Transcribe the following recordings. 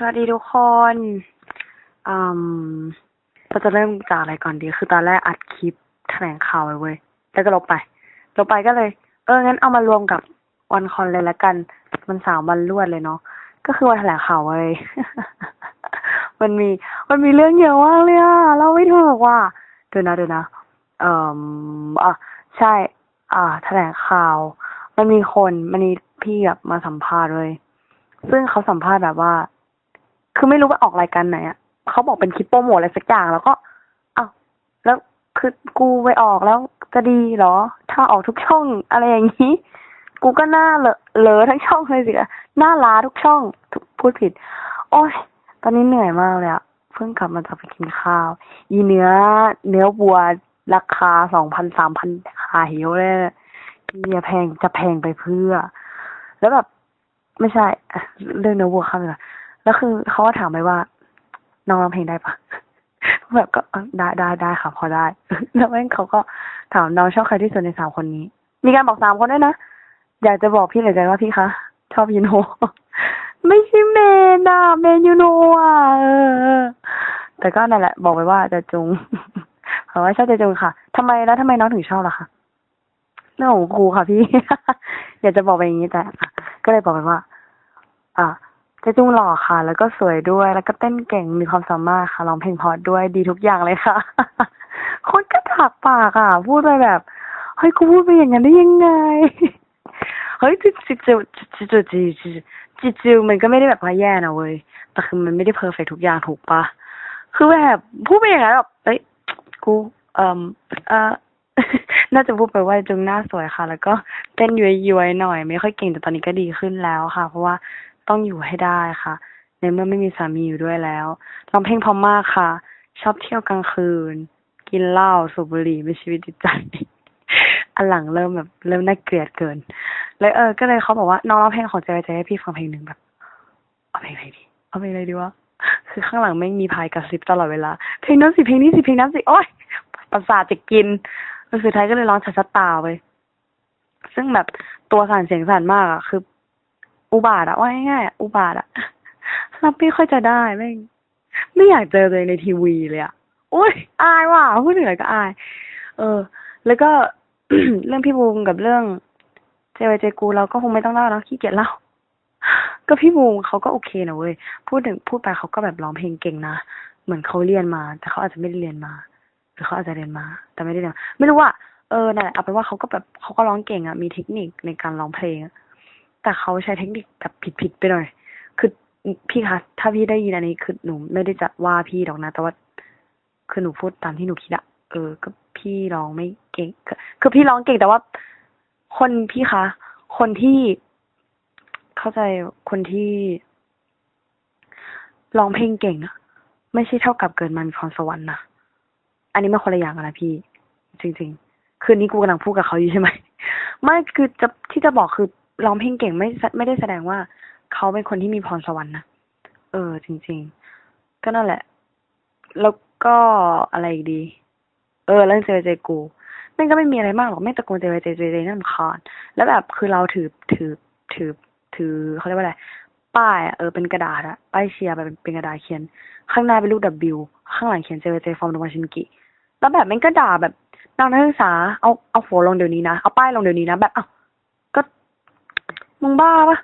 สวัสดีทุกคนอืมเราจะเริ่มจากอะไรก่อนดี คือตอนแรกอัดคลิปแถลงข่าวไว้เว้ย แล้วก็ลบไป ลบไปก็เลย เออ งั้นเอามารวมกับวันคอนเลยละกัน มันสาวมันรวดเลยเนาะ ก็คือวันแถลงข่าวเว้ย มันมี มันมีเรื่องเยอะมากเลยอะเราไม่ถูกว่ะเดี๋ยวนะเดี๋ยวนะ เอ่ออะใช่ อ่า แถลงข่าว มันมีคน มันมีพี่แบบมาสัมภาษณ์เลย ซึ่งเขาสัมภาษณ์แบบว่า คือไม่รู้ว่าออกรายการไหนอะเขาบอกเป็นคลิปโปรโมทอะไรสักอย่างแล้วก็อ้าวแล้วคือกูไปออกแล้วจะดีเหรอ ถ้าออกทุกช่องอะไรอย่างนี้ กูก็หน้าเลอะเลอะทั้งช่องเลยสิอะหน้าล้าทุกช่องพูดผิด โอ้ยตอนนี้เหนื่อยมากเลยอะเพิ่งกลับมาจากไปกินข้าว อีเนื้อ เนื้อวัวราคาสองพันสามพันขาเหิวเลยเนียแพงจะแพงไปเพื่อ แล้วแบบ ไม่ใช่เรื่องเนื้อวัวข้ามไปก่อน แล้วคือเขาก็ถามไปว่า น้องร้องเพลงได้ปะแบบก็ได้ได้ได้ค่ะพอได้ แล้วแม่งเขาก็ถามน้องชอบใครที่สุดในสามคนนี้ มีการบอกสามคนด้วยนะ อยากจะบอกพี่เหลือเกินว่าพี่คะ ชอบยูโน ไม่ใช่เมนอะเมนยูโนอะแต่ก็นั่นแหละ บอกไปว่าจะจุงเพราะว่าชอบจะจุงค่ะทำไมแล้วทำไมน้องถึงชอบล่ะคะเรื่องของครูค่ะพี่ อยากจะบอกไปอย่างนี้แต่ก็เลยบอกไปว่า อะ เจ๊จุงหล่อค่ะ แล้วก็สวยด้วย แล้วก็เต้นเก่งมีความสามารถค่ะร้องเพลงเพราะด้วยดีทุกอย่างเลยค่ะ คนกระถากปากอะ พูดไปแบบเฮ้ยกูพูดไปอย่างนั้นได้ยังไงเฮ้ยจิจิจิจิจิจิจิจิจิมันก็ไม่ได้แบบว่าแย่นะเว้ยแต่คือมันไม่ได้เพอร์เฟกทุกอย่างถูกปะคือแบบพูดไปอย่างนั้นแบบเอ้ยกูเอ่มเอ่อน่าจะพูดไปว่าจุงหน้าสวยค่ะ แล้วก็เต้นย้วยๆหน่อย ไม่ค่อยเก่งแต่ตอนนี้ก็ดีขึ้นแล้วค่ะ เพราะว่า ต้องอยู่ให้ได้ค่ะ ในเมื่อไม่มีสามีอยู่ด้วยแล้วร้องเพลงพอมากค่ะ ชอบเที่ยวกลางคืน กินเหล้าสูบบุหรี่ไม่ชีวิตจิตใจอันหลังเริ่มแบบเริ่มน่าเกลียดเกิน เลยเออ ก็เลยเขาบอกว่าน้องร้องเพลงของเจใจให้พี่ฟังเพลงหนึ่งแบบเอาเพลงอะไรดีเอาเพลงอะไรดีวะคือข้างหลังไม่งมีพายกระซิบตลอดเวลา เพลงนั้นสิเพลงนี้สิเพลงนั้นสิโอ๊ยประสาทจะกินแล้วสุดท้ายก็เลยร้องชัดๆตาไป ซึ่งแบบตัวสั่นเสียงสั่นมากอะคือ อุบาทอะว่าง่ายๆอะอุบาทอะรับไม่ค่อยจะได้แม่ไม่อยากเจอเองในทีวีเลยอะโอ๊ยอายว่ะพูดถึงอก็อาย เออ แล้วก็เรื่องพี่บูมกับเรื่องเจวเจกูเราก็คงไม่ต้องเล่าแล้วขี้เกียจเล่า ก็พี่บูมเขาก็โอเคนะเว้ยพูดถึงพูดไปเขาก็แบบร้องเพลงเก่งนะเหมือนเขาเรียนมา แต่เขาอาจจะไม่ได้เรียนมาหรือเขาอาจจะเรียนมา แต่ไม่ได้เรียนไม่รู้ว่าเออนั่นแหละเอาเป็นว่าเขาก็แบบเขาก็ร้องเก่งอะมีเทคนิคในการร้องเพลงอะ แต่เขาใช้เทคนิคแบบผิดๆไปหน่อย คือพี่คะถ้าพี่ได้ยินอันนี้คือหนูไม่ได้จะว่าพี่หรอกนะ แต่ว่าคือหนูพูดตามที่หนูคิดอะเออ ก็พี่ร้องไม่เก่ง คือพี่ร้องเก่งแต่ว่า คนพี่คะ คนที่เข้าใจคนที่ร้องเพลงเก่งอะไม่ใช่เท่ากับเกิดมามีพรสวรรค์นะอันนี้มันคนละอย่างกันนะพี่ จริง ๆ คืนนี้กูกำลังพูดกับเขาอยู่ใช่ไหมไม่คือจะที่จะบอกคือ ร้องเพลงเก่งไม่ไม่ได้แสดงว่าเขาเป็นคนที่มีพรสวรรค์นะเออ จริง ๆ ก็นั่นแหละ แล้วก็อะไรอีกดี เออเรื่องเจเจกูแม่งก็ไม่มีอะไรมากหรอกแม่ตะโกนเจเจเจเจนั่นคานแล้วแบบคือเราถือถือถือถือเขาเรียกว่าอะไรป้ายเออเป็นกระดาษอะป้ายเชียร์แบบเป็นกระดาษเขียน ข้างหน้าเป็นรูป W ข้างหลังเขียนเจเจฟอร์มโนมาชินกิแล้วแบบแม่งก็ด่าแบบนางนักศึกษาเอาเอาหัวลงเดี๋ยวนี้นะเอาป้ายลงเดี๋ยวนี้นะแบบอ้าว มึงบ้าปะ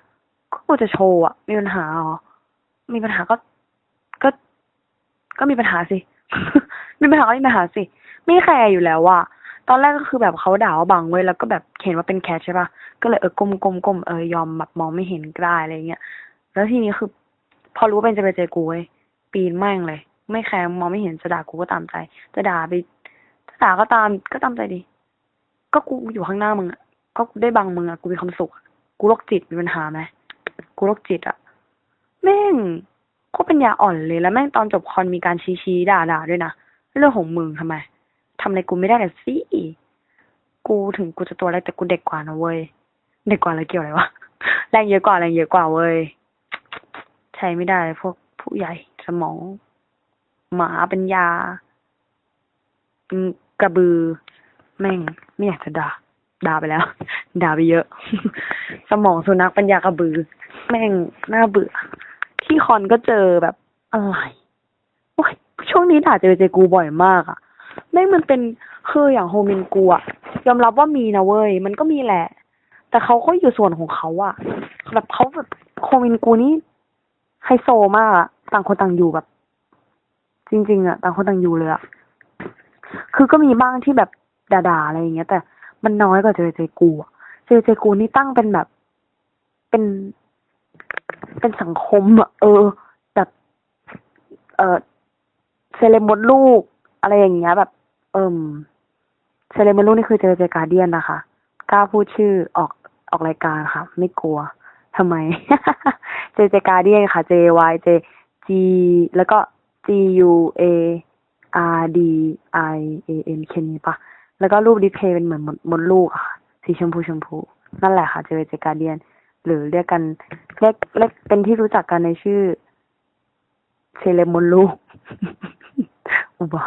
ก็กูจะโชว์อะมีปัญหาเหรอมีปัญหาก็ ก็ ก็มีปัญหาสิ มีปัญหาก็มีปัญหาสิ ไม่แคร์อยู่แล้วว่ะตอนแรกก็คือแบบเขาด่าว่าบังเว้ยแล้วก็แบบเห็นว่าเป็นแคทใช่ปะก็เลยเออก้มก้มก้มเออยอมแบบมองไม่เห็นก็ได้อะไรเงี้ย แล้วทีนี้คือ พอรู้ว่าเป็นจะไปเจอกูเว้ยปีนแม่งเลย ไม่แคร์มองไม่เห็นจะด่ากูก็ตามใจ จะด่าไปจะด่าก็ตามก็ตามใจดิก็กูอยู่ข้างหน้ามึงอะก็กูได้บังมึงอะกูมีความสุข กูโรคจิตมีปัญหาไหมกูโรคจิตอะแม่งก็เป็นยาอ่อนเลยแล้วแม่งตอนจบคอนมีการชี้ชี้ด่าด่าด้วยนะเรื่องของมึงทำไมทำอะไรกูไม่ได้เลยสิกูถึงกูจะตัวเล็กแต่กูเด็กกว่านะเว้ยเด็กกว่าแล้วเกี่ยวอะไรวะแรงเยอะกว่าแรงเยอะกว่าเว้ยใช้ไม่ได้พวกผู้ใหญ่สมอง หมาเป็นยาเป็นกระบือ แม่งไม่อยากจะด่า ด่าไปแล้ว ด่าไปเยอะ สมองสุนัขปัญญากระบือ แม่งน่าเบื่อ ที่คอนก็เจอแบบอะไรโอ้ยช่วงนี้ด่าเจอเจกูบ่อยมากอะแม่งมันเป็นคืออย่างโฮมินกูอะยอมรับว่ามีนะเว้ย มันก็มีแหละ แต่เขาก็อยู่ส่วนของเขาอะแบบเขาแบบโฮมินกูนี่ไฮโซมากอะต่างคนต่างอยู่แบบ จริง ๆอะต่างคนต่างอยู่เลยอะคือก็มีบ้างที่แบบด่าๆอะไรอย่างเงี้ย แต่ มันน้อยกว่าเจเจกูเจเจกูนี่ตั้งเป็นแบบ เป็น เป็นสังคมอะเออ แบบ เออเซเลมดลูก อะไรอย่างเงี้ย แบบ เอิมเซเลมดลูกนี่คือเจเจการเดียนนะคะกล้าพูดชื่อออกออกรายการค่ะ ไม่กลัวทำไม เจเจการเดียนค่ะ J Y J G แล้วก็ G U A R D I A N แค่นี้ปะ แล้วก็รูปดิเพย์เป็นเหมือนมดลูกค่ะสีชมพูชมพูนั่นแหละค่ะเจเจการเดียน หรือเรียกกันเรียกเรียกเป็นที่รู้จักกันในชื่อเซเลบมดลูกอุบา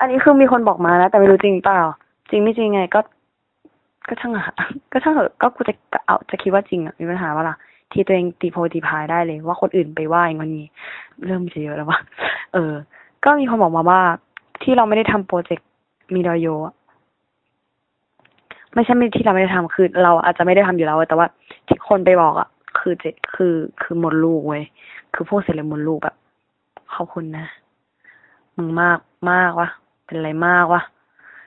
อันนี้คือมีคนบอกมานะแต่ไม่รู้จริงเปล่า จริงไม่จริงไงก็ ก็ช่างอะก็ช่างเหอะก็กูจะเอาจะคิดว่าจริงอะมีปัญหาว่าล่ะ ที่ตัวเองตีโพตีพายได้เลย ว่าคนอื่นไปว่าอย่างนี้ เริ่มจะเยอะแล้ววะเออ ก็มีคนบอกมาว่า ที่เราไม่ได้ทำโปรเจกต์ มีดอยโยไม่ใช่ไม่ที่เราไม่ได้ทำคือ เราอาจจะไม่ได้ทำอยู่แล้วแต่ว่าที่คนไปบอกอะ คือเจคือคือหมดลูกเว้ยคือพวกเซเลบหมดลูกแบบขอบคุณนะมึงมากมากวะเป็นอะไรมากวะ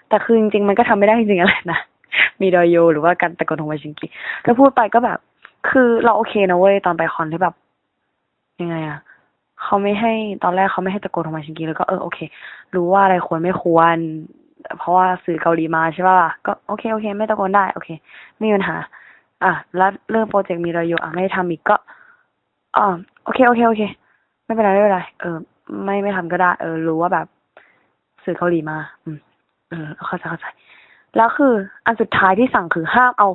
แต่คือจริงๆมันก็ทำไม่ได้จริงๆอะไรนะมีดอยโย หรือว่าการตะโกนของวาชิงกิถ้าพูดไปก็แบบ คือเราโอเคนะเว้ยตอนไปคอนที่แบบ ยังไงอะเขาไม่ให้ตอนแรกเขาไม่ให้ตะโกนของวาชิงกิแล้วก็เออโอเค รู้ว่าอะไรควรไม่ควร เพราะว่าสื่อเกาหลีมาใช่ป่ะก็โอเคโอเค ไม่ตะโกนได้ โอเค ไม่มีปัญหา อะแล้วเรื่องโปรเจกต์มีดอยโยอะไม่ได้ทำอีกก็อ่าโอเคโอเคโอเค ไม่เป็นไรไม่เป็นไรเออ ไม่ไม่ทำก็ได้ เออ รู้ว่าแบบ สื่อเกาหลีมา อืมเออเข้าใจเข้าใจแล้วคือ อันสุดท้ายที่สั่งคือห้ามเอา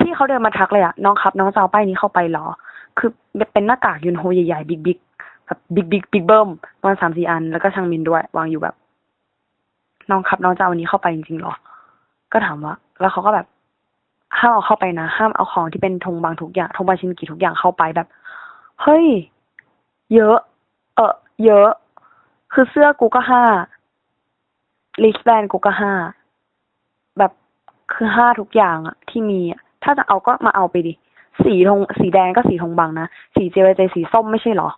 พี่เขาเดินมาทักเลยอะน้องครับ น้องจะเอาป้ายนี้เข้าไปเหรอ คือเป็นหน้ากากยุนโฮใหญ่ๆบิ๊กบิ๊กแบบบิ๊กบิ๊กบิ๊กเบิ้มประมาณสามสี่อัน แล้วก็ช่างมินด้วย วางอยู่แบบ น้องครับน้องจะเอาอันนี้เข้าไปจริงๆเหรอ ก็ถามว่า แล้วเขาก็แบบห้ามเอาเข้าไปนะห้ามเอาของที่เป็นธงบางทุกอย่างธงบางชินกิทุกอย่างเข้าไปแบบ เฮ้ย เยอะ เออเยอะ คือเสื้อกูก็ห้าลิสแบนกูก็ห้าแบบคือห้าทุกอย่างอะที่มีอะถ้าจะเอาก็มาเอาไปดิสีธงสีแดงก็สีธงบางนะสีเจวเจสีส้มไม่ใช่เหรอ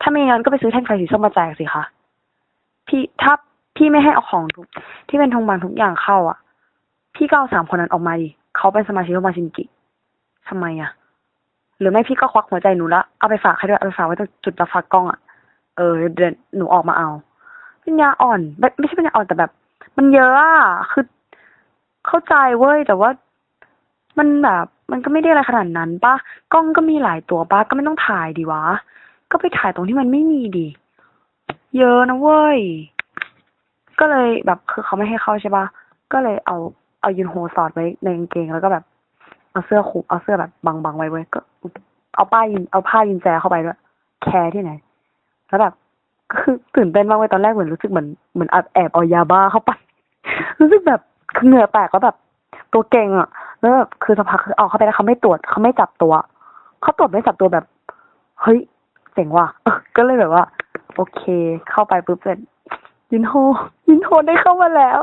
ถ้าไม่งั้นก็ไปซื้อแท่งไฟสีส้มมาแจกสิคะพี่ถ้า พี่ไม่ให้เอาของทุกที่เป็นธงบางทุกอย่างเข้าอะ พี่ก็เอาสามคนนั้นออกมาดิเขาเป็นสมาชิกของมาชินกิทำไมอะ หรือไม่พี่ก็ควักหัวใจหนูละเอาไปฝากใครด้วยเอาไปฝากไว้ตรงจุดรับฝากกล้องอะเออเดี๋ยวหนูออกมาเอาปัญญาอ่อนไม่ไม่ใช่ปัญญาอ่อนแต่แบบ มันเยอะอะคือเข้าใจเว้ยแต่ว่ามันแบบ มันก็ไม่ได้อะไรขนาดนั้นปะกล้องก็มีหลายตัวปะก็ไม่ต้องถ่ายดีวะ ก็ไปถ่ายตรงที่มันไม่มีดิเยอะนะเว้ย ก็เลยแบบคือเขาไม่ให้เข้าใช่ปะก็เลยเอาเอายูนโฮสอดไว้ในกางเกงแล้วก็แบบ เอาเสื้อคลุมเอาเสื้อแบบบังๆไว้เว้ยก็เอาป้ายยินเอาผ้ายินแจเข้าไปด้วย แคร์ที่ไหน แล้วแบบก็คือตื่นเต้นมากเว้ยตอนแรกเหมือนรู้สึกเหมือนเหมือนแอบแอบเอายาบ้าเข้าไป รู้สึกแบบเหงื่อแตกแล้วแบบ ตัวเก่งอะแล้วแบบคือสักพักคือเอาเข้าไปแล้วเขาไม่ตรวจเขาไม่จับตัวเขาตรวจไม่จับตัวแบบ เฮ้ยเจ๋งว่ะก็เลยแบบว่า โอเค เข้าไปปุ๊บเสร็จ ยินโฮยินโฮได้เข้ามาแล้ว